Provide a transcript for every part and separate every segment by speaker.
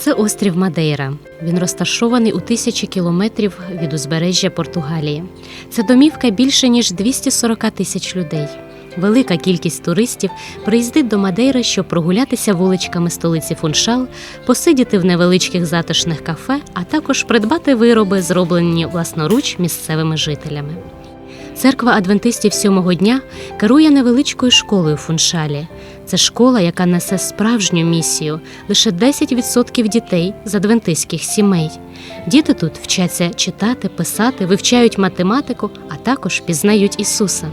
Speaker 1: Це острів Мадейра. Він розташований у тисячі кілометрів від узбережжя Португалії. Це домівка більше ніж 240 тисяч людей. Велика кількість туристів приїздить до Мадейри, щоб прогулятися вуличками столиці Фуншал, посидіти в невеличких затишних кафе, а також придбати вироби, зроблені власноруч місцевими жителями. Церква адвентистів сьомого дня керує невеличкою школою в Фуншалі. Це школа, яка несе справжню місію. Лише 10% дітей з адвентистських сімей. Діти тут вчаться читати, писати, вивчають математику, а також пізнають Ісуса.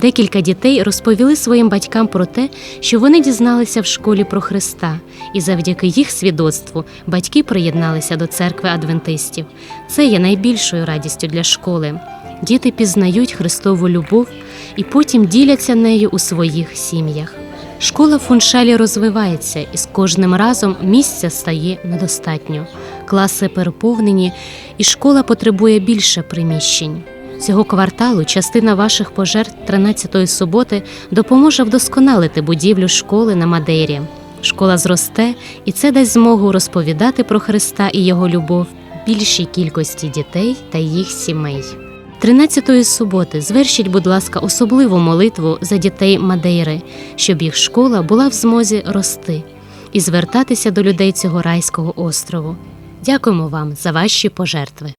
Speaker 1: Декілька дітей розповіли своїм батькам про те, що вони дізналися в школі про Христа, і завдяки їх свідоцтву батьки приєдналися до церкви адвентистів. Це є найбільшою радістю для школи. Діти пізнають Христову любов і потім діляться нею у своїх сім'ях. Школа в Фуншалі розвивається, і з кожним разом місця стає недостатньо. Класи переповнені, і школа потребує більше приміщень. Цього кварталу частина ваших пожертв 13-ї суботи допоможе вдосконалити будівлю школи на Мадейрі. Школа зросте, і це дасть змогу розповідати про Христа і його любов більшій кількості дітей та їх сімей. 13-ї суботи звершіть, будь ласка, особливу молитву за дітей Мадейри, щоб їх школа була в змозі рости і звертатися до людей цього райського острову. Дякуємо вам за ваші пожертви.